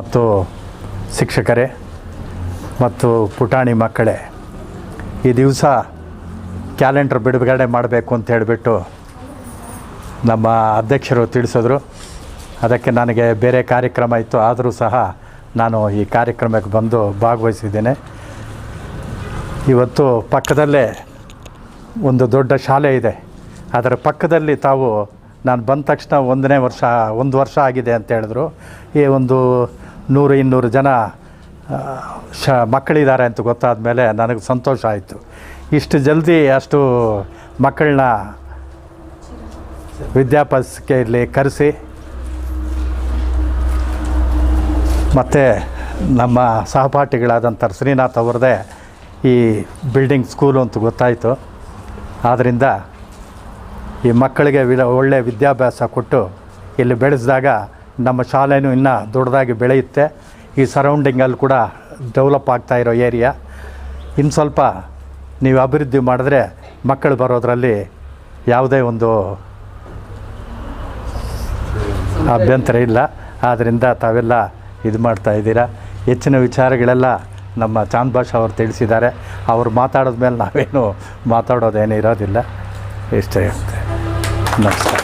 ಮತ್ತು ಶಿಕ್ಷಕರೇ ಮತ್ತು ಪುಟಾಣಿ ಮಕ್ಕಳೇ, ಈ ದಿವಸ ಕ್ಯಾಲೆಂಡರ್ ಬಿಡುಗಡೆ ಮಾಡಬೇಕು ಅಂತ ಹೇಳಿಬಿಟ್ಟು ನಮ್ಮ ಅಧ್ಯಕ್ಷರು ತಿಳಿಸಿದ್ರು. ಅದಕ್ಕೆ ನನಗೆ ಬೇರೆ ಕಾರ್ಯಕ್ರಮ ಇತ್ತು, ಆದರೂ ಸಹ ನಾನು ಈ ಕಾರ್ಯಕ್ರಮಕ್ಕೆ ಬಂದು ಭಾಗವಹಿಸಿದ್ದೇನೆ. ಇವತ್ತು ಪಕ್ಕದಲ್ಲೇ ಒಂದು ದೊಡ್ಡ ಶಾಲೆ ಇದೆ. ಅದರ ಪಕ್ಕದಲ್ಲಿ ತಾವು, ನಾನು ಬಂದ ತಕ್ಷಣ ಒಂದನೇ ವರ್ಷ, ಒಂದು ವರ್ಷ ಆಗಿದೆ ಅಂತ ಹೇಳಿದ್ರು. ಈ ಒಂದು ನೂರು ಇನ್ನೂರು ಜನ ಶ, ಮಕ್ಕಳಿದ್ದಾರೆ ಅಂತ ಗೊತ್ತಾದ ಮೇಲೆ ನನಗೆ ಸಂತೋಷ ಆಯಿತು. ಇಷ್ಟು ಜಲ್ದಿ ಅಷ್ಟು ಮಕ್ಕಳನ್ನ ವಿದ್ಯಾಭ್ಯಾಸಕ್ಕೆ ಇಲ್ಲಿ ಕರೆಸಿ. ಮತ್ತು ನಮ್ಮ ಸಹಪಾಠಿಗಳಾದಂಥ ಶ್ರೀನಾಥ್ ಅವ್ರದ್ದೇ ಈ ಬಿಲ್ಡಿಂಗ್ ಸ್ಕೂಲು ಅಂತ ಗೊತ್ತಾಯಿತು. ಆದ್ದರಿಂದ ಈ ಮಕ್ಕಳಿಗೆ ವಿ ಒಳ್ಳೆಯ ವಿದ್ಯಾಭ್ಯಾಸ ಕೊಟ್ಟು ಇಲ್ಲಿ ಬೆಳೆಸಿದಾಗ ನಮ್ಮ ಶಾಲೆನೂ ಇನ್ನೂ ದೊಡ್ಡದಾಗಿ ಬೆಳೆಯುತ್ತೆ. ಈ ಸರೌಂಡಿಂಗಲ್ಲಿ ಕೂಡ ಡೆವಲಪ್ ಆಗ್ತಾ ಇರೋ ಏರಿಯಾ ಇನ್ನು ಸ್ವಲ್ಪ ನೀವು ಅಭಿವೃದ್ಧಿ ಮಾಡಿದ್ರೆ ಮಕ್ಕಳು ಬರೋದರಲ್ಲಿ ಯಾವುದೇ ಒಂದು ಅಭ್ಯಂತರ ಇಲ್ಲ. ಆದ್ದರಿಂದ ತಾವೆಲ್ಲ ಇದು ಮಾಡ್ತಾ ಇದ್ದೀರಾ. ಹೆಚ್ಚಿನ ವಿಚಾರಗಳೆಲ್ಲ ನಮ್ಮ ಚಾಂದ್ ಭಾಷಾ ಅವರು ತಿಳಿಸಿದ್ದಾರೆ. ಅವರು ಮಾತಾಡಿದ ಮೇಲೆ ನಾವೇನು ಮಾತಾಡೋದೇನು ಇರೋದಿಲ್ಲ. ಇಷ್ಟೇ ಇರುತ್ತೆ ನಮಸ್ಕಾರ.